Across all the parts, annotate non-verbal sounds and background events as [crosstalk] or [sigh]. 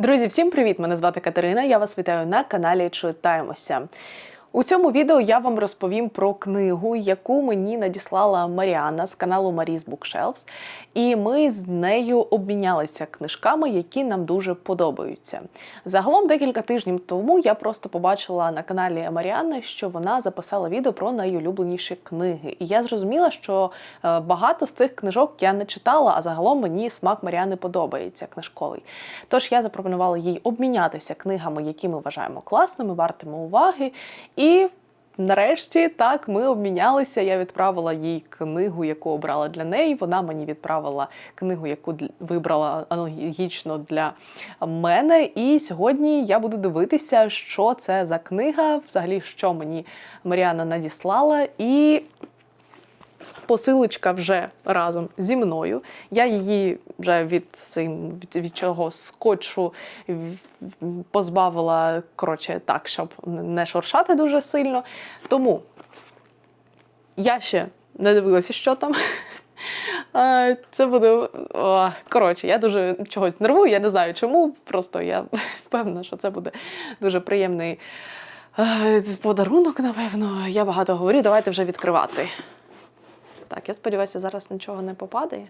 Друзі, всім привіт! Мене звати Катерина. Я вас вітаю на каналі Читаємося. У цьому відео я вам розповім про книгу, яку мені надіслала Маріана з каналу Marie's Bookshelves. І ми з нею обмінялися книжками, які нам дуже подобаються. Загалом, декілька тижнів тому я просто побачила на каналі Маріани, що вона записала відео про найулюбленіші книги. І я зрозуміла, що е, багато з цих книжок я не читала, а загалом мені смак Маріани подобається книжковий. Тож я запропонувала їй обмінятися книгами, які ми вважаємо класними, вартими уваги. І нарешті так ми обмінялися. Я відправила їй книгу, яку обрала для неї. Вона мені відправила книгу, яку вибрала аналогічно для мене. І сьогодні я буду дивитися, що це за книга, взагалі, що мені Маріана надіслала. І посилочка вже разом зі мною. Я її вже від, цим, від, від цього скотчу позбавила, коротше, так, щоб не шуршати дуже сильно. Тому я ще не дивилася, що там. [laughs] Це буде. Коротше, я дуже чогось нервую, я не знаю чому. Просто я [laughs] впевнена, що це буде дуже приємний е, подарунок, напевно. Я багато говорю, давайте вже відкривати. Так, я сподіваюся, зараз нічого не попадає.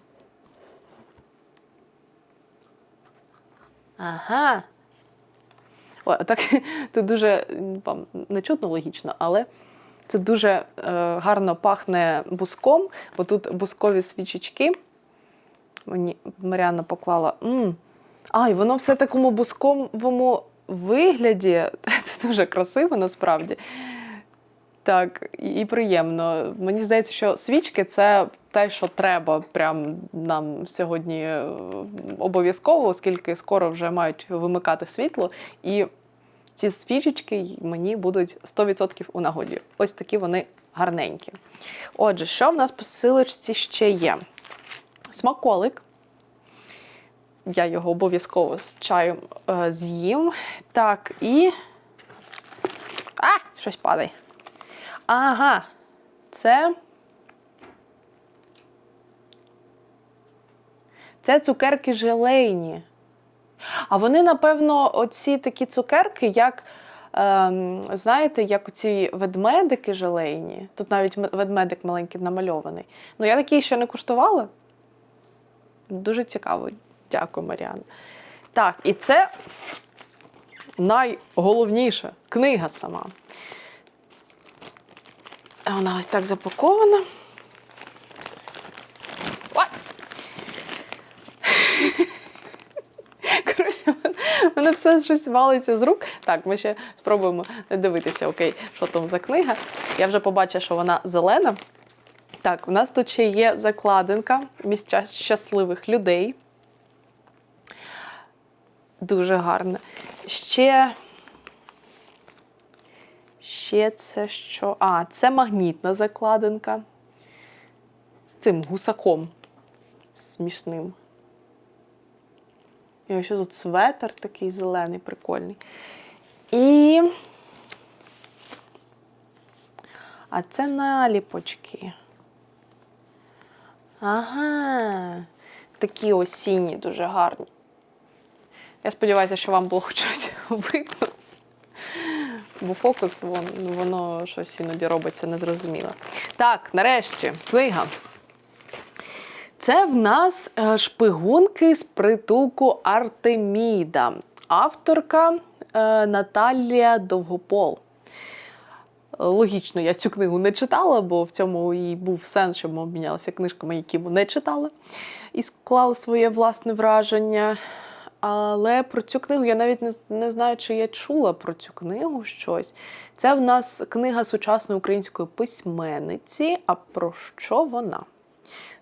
Ага. О, так, [laughs] тут дуже не чутно логічно, але це дуже е, гарно пахне буском, бо тут бускові свічечки. Мені Маріанна поклала. м А, і воно все в такому бусковому вигляді. [laughs] Це дуже красиво насправді. Так, і приємно. Мені здається, що свічки це те, що треба прям нам сьогодні е, обов'язково, оскільки скоро вже мають вимикати світло. І ці свічечки мені будуть 100% у нагоді. Ось такі вони гарненькі. Отже, що в нас по силочці ще є? Смаколик. Я його обов'язково з чаєм е, з'їм. Так, і. А! Щось падає. Ага, це. Це цукерки желейні. А вони, напевно, оці такі цукерки, як, ем, знаєте, як оці ведмедики желейні. Тут навіть ведмедик маленький намальований. Ну, я такі ще не куштувала. Дуже цікаво. Дякую, Маріана. Так, і це найголовніше книга сама. Вона ось так запакована. [laughs] Коротше, мене все щось валиться з рук. Так, ми ще спробуємо дивитися, окей, що там за книга. Я вже побачила, що вона зелена. Так, у нас тут ще є закладинка місця щасливих людей. Дуже гарна. Ще. Ще це що? А, це магнітна закладинка. З цим гусаком смішним. І ось тут светр такий зелений, прикольний. І. А це наліпочки. Ага. Такі осінні, дуже гарні. Я сподіваюся, що вам було [laughs] хоч щось видно. Бо фокус, вон, ну, воно щось іноді робиться незрозуміло. Так, нарешті, книга. Це в нас е, шпигунки з притулку Артеміда. Авторка е, Наталія Довгопол. Логічно, я цю книгу не читала, бо в цьому і був сенс, щоб ми обмінялися книжками, які ми не читали, і склали своє власне враження. Але про цю книгу я навіть не, не знаю, чи я чула про цю книгу щось. Це в нас книга сучасної української письменниці. А про що вона?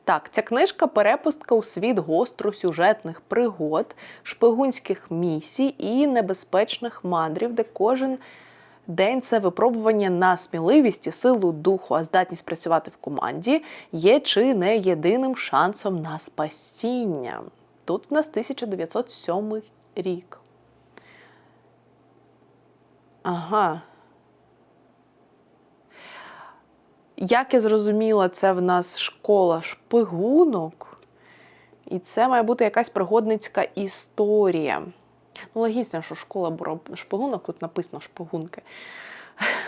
Так, ця книжка перепустка у світ гостросюжетних пригод, шпигунських місій і небезпечних мандрів, де кожен день це випробування на сміливість і силу духу, а здатність працювати в команді є чи не єдиним шансом на спасіння. Тут в нас 1907 рік. Ага. Як я зрозуміла, це в нас школа шпигунок. І це має бути якась пригодницька історія. Ну, логічно, що школа шпигунок, тут написано шпигунки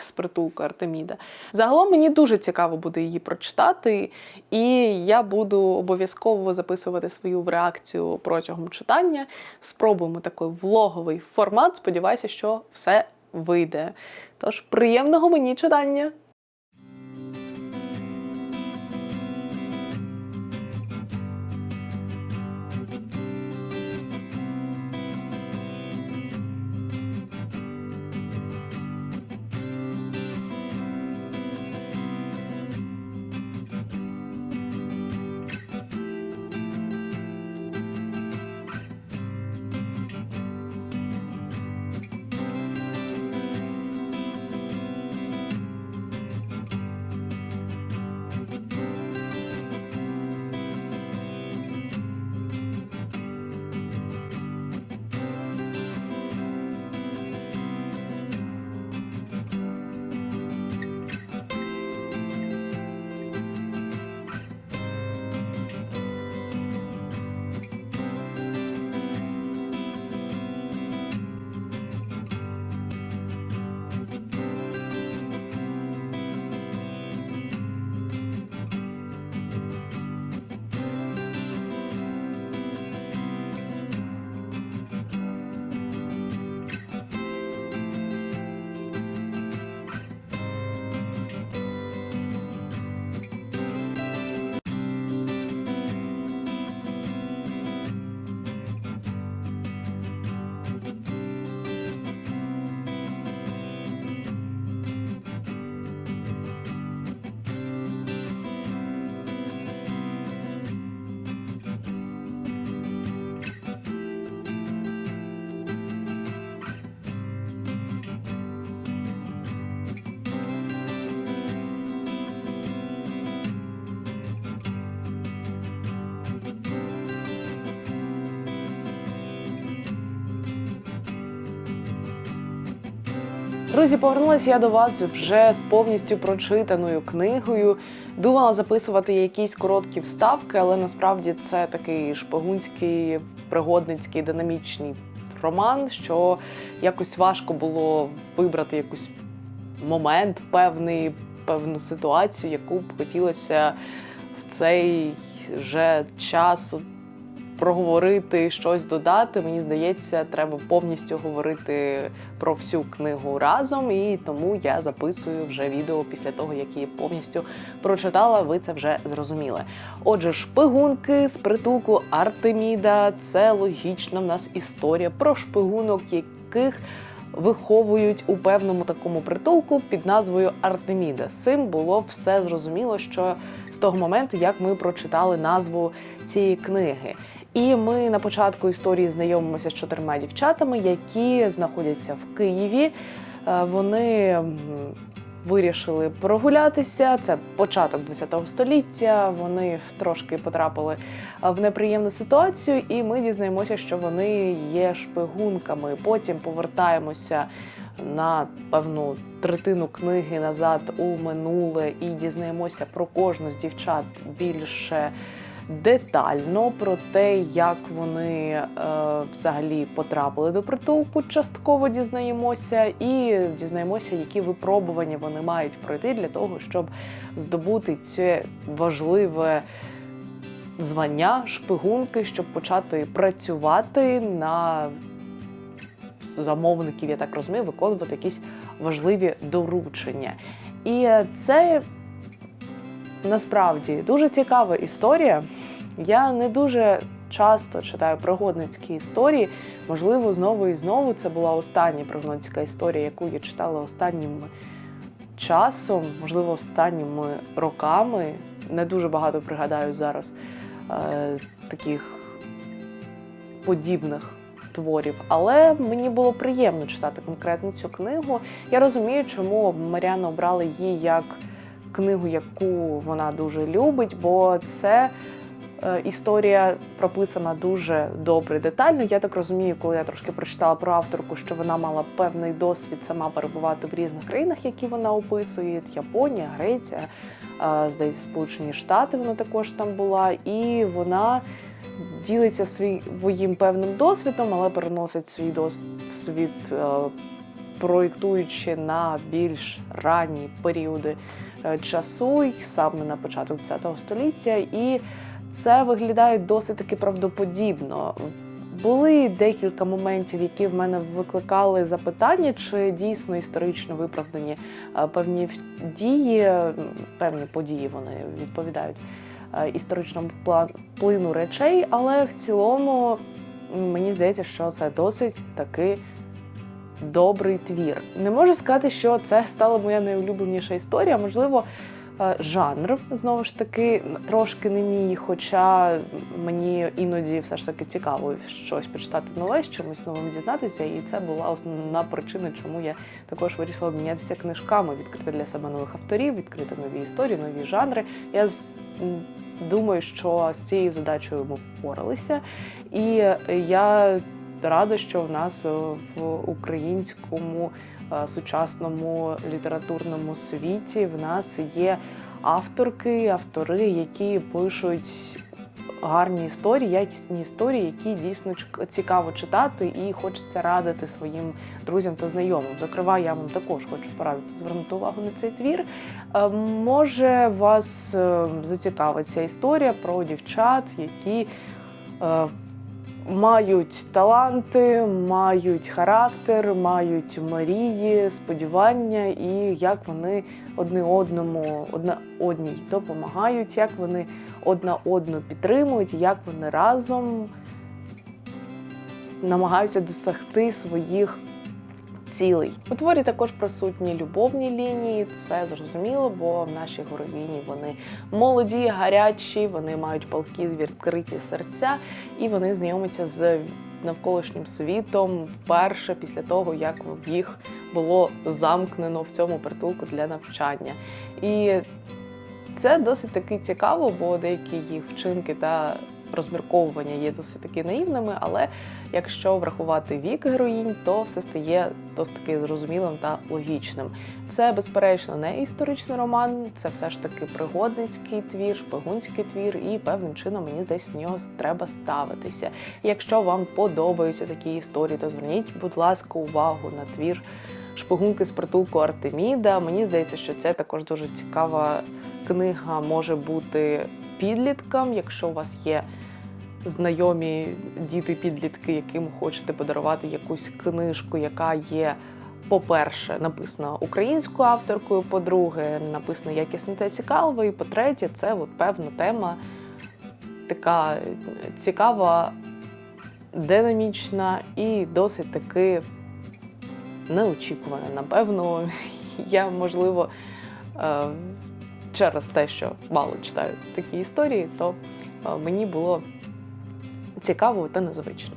з притулку Артеміда. Загалом мені дуже цікаво буде її прочитати, і я буду обов'язково записувати свою реакцію протягом читання. Спробуємо такий влоговий формат. Сподіваюся, що все вийде. Тож, приємного мені читання! Друзі, повернулася я до вас вже з повністю прочитаною книгою. Думала записувати якісь короткі вставки, але насправді це такий шпигунський, пригодницький, динамічний роман, що якось важко було вибрати якийсь момент, певний, певну ситуацію, яку б хотілося в цей же час проговорити, щось додати. Мені здається, треба повністю говорити про всю книгу разом, і тому я записую вже відео після того, як її повністю прочитала. Ви це вже зрозуміли. Отже, шпигунки з притулку Артеміда це логічно в нас історія про шпигунок, яких виховують у певному такому притулку під назвою Артеміда. З цим було все зрозуміло, що з того моменту, як ми прочитали назву цієї книги. І ми на початку історії знайомимося з чотирма дівчатами, які знаходяться в Києві. Е, Вони вирішили прогулятися. Це початок ХХ століття. Вони трошки потрапили е, в неприємну ситуацію, і ми дізнаємося, що вони є шпигунками. Потім повертаємося на певну третину книги назад у минуле і дізнаємося про кожну з дівчат більше детально про те, як вони е, взагалі потрапили до притулку, частково дізнаємося, і дізнаємося, які випробування вони мають пройти для того, щоб здобути це важливе звання шпигунки, щоб почати працювати на замовників, я так розумію, виконувати якісь важливі доручення. І це насправді дуже цікава історія. Я не дуже часто читаю пригодницькі історії. Можливо, знову і знову це була остання пригодницька історія, яку я читала останнім часом, можливо, останніми роками. Не дуже багато пригадаю зараз е, таких подібних творів, але мені було приємно читати конкретно цю книгу. Я розумію, чому Маріана обрала її як книгу, яку вона дуже любить, бо це історія прописана дуже добре, детально. Я так розумію, коли я трошки прочитала про авторку, що вона мала певний досвід сама перебувати в різних країнах, які вона описує: Японія, Греція, е, здається, Сполучені Штати. Вона також там була, і вона ділиться своїм певним досвідом, але переносить свій досвід, е, проєктуючи на більш ранні періоди е, часу, саме на початок ХХ століття. І це виглядає досить таки правдоподібно. Були декілька моментів, які в мене викликали запитання, чи дійсно історично виправдані е, певні дії, певні події вони відповідають е, історичному плину речей, але в цілому мені здається, що це досить таки добрий твір. Не можу сказати, що це стала моя найулюбленіша історія. Можливо, жанр знову ж таки трошки не мій, хоча мені іноді все ж таки цікаво щось почитати нове, чимось новим дізнатися, і це була основна причина, чому я також вирішила обмінятися книжками, відкрити для себе нових авторів, відкрити нові історії, нові жанри. Я думаю, що з цією задачею ми впоралися, і я рада, що в нас е, в українському е, сучасному літературному світі в нас є авторки, автори, які пишуть гарні історії, якісні історії, які дійсно цікаво читати і хочеться радити своїм друзям та знайомим. Зокрема, я вам також хочу порадити звернути увагу на цей твір. Е, Може, вас е, зацікавить ця історія про дівчат, які е, мають таланти, мають характер, мають мрії, сподівання, і як вони одне одному, одна одній допомагають, як вони одна одну підтримують, як вони разом намагаються досягти своїх цілей. У творі також присутні любовні лінії, це зрозуміло, бо в нашій героїні вони молоді, гарячі, вони мають палкі відкриті серця, і вони знайомляться з навколишнім світом вперше після того, як їх було замкнено в цьому притулку для навчання. І це досить таки цікаво, бо деякі їх вчинки та розмірковування є досить таки наївними, але якщо врахувати вік героїнь, то все стає досить таки зрозумілим та логічним. Це, безперечно, не історичний роман, це все ж таки пригодницький твір, шпигунський твір, і певним чином мені здається, до нього треба ставитися. Якщо вам подобаються такі історії, то зверніть, будь ласка, увагу на твір. Шпигунки з притулку Артеміда. Мені здається, що це також дуже цікава книга може бути підліткам, якщо у вас є знайомі діти-підлітки, яким хочете подарувати якусь книжку, яка є. По-перше, написана українською авторкою, по-друге, написана якісно та цікаво, і по-третє, це от певна тема така цікава, динамічна і досить таки неочікувана. Напевно, [laughs] я можливо е, через те, що мало читаю такі історії, то е, мені було цікаво та незвично.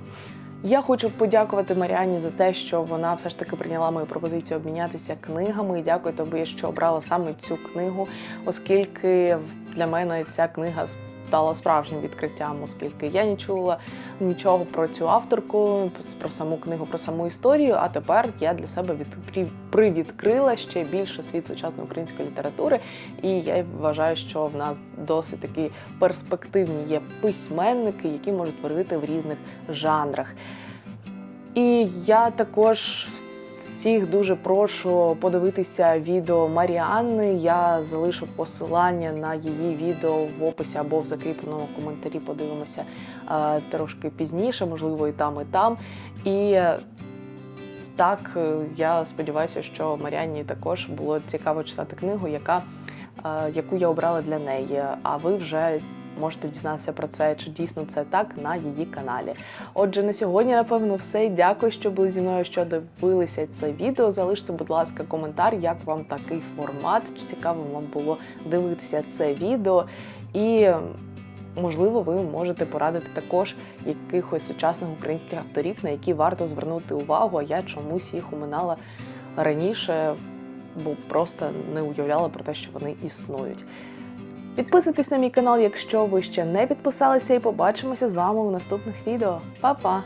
Я хочу подякувати Маріані за те, що вона все ж таки прийняла мою пропозицію обмінятися книгами. І дякую тобі, що обрала саме цю книгу, оскільки для мене ця книга стала справжнім відкриттям, оскільки я не чула нічого про цю авторку, про саму книгу, про саму історію. А тепер я для себе від привідкрила ще більше світ сучасної української літератури. І я вважаю, що в нас досить такі перспективні є письменники, які можуть творити в різних жанрах. І я також всіх дуже прошу подивитися відео Маріанни. Я залишу посилання на її відео в описі або в закріпленому коментарі. Подивимося е, трошки пізніше, можливо, і там, і там. І так, е, я сподіваюся, що Маріанні також було цікаво читати книгу, яка, е, яку я обрала для неї. А ви вже можете дізнатися про це, чи дійсно це так на її каналі. Отже, на сьогодні, напевно, все. Дякую, що були зі мною, що дивилися це відео. Залиште, будь ласка, коментар, як вам такий формат, чи цікаво вам було дивитися це відео. І можливо, ви можете порадити також якихось сучасних українських авторів, на які варто звернути увагу. А я чомусь їх уминала раніше, бо просто не уявляла про те, що вони існують. Підписуйтесь на мій канал, якщо ви ще не підписалися, і побачимося з вами у наступних відео. Па-па!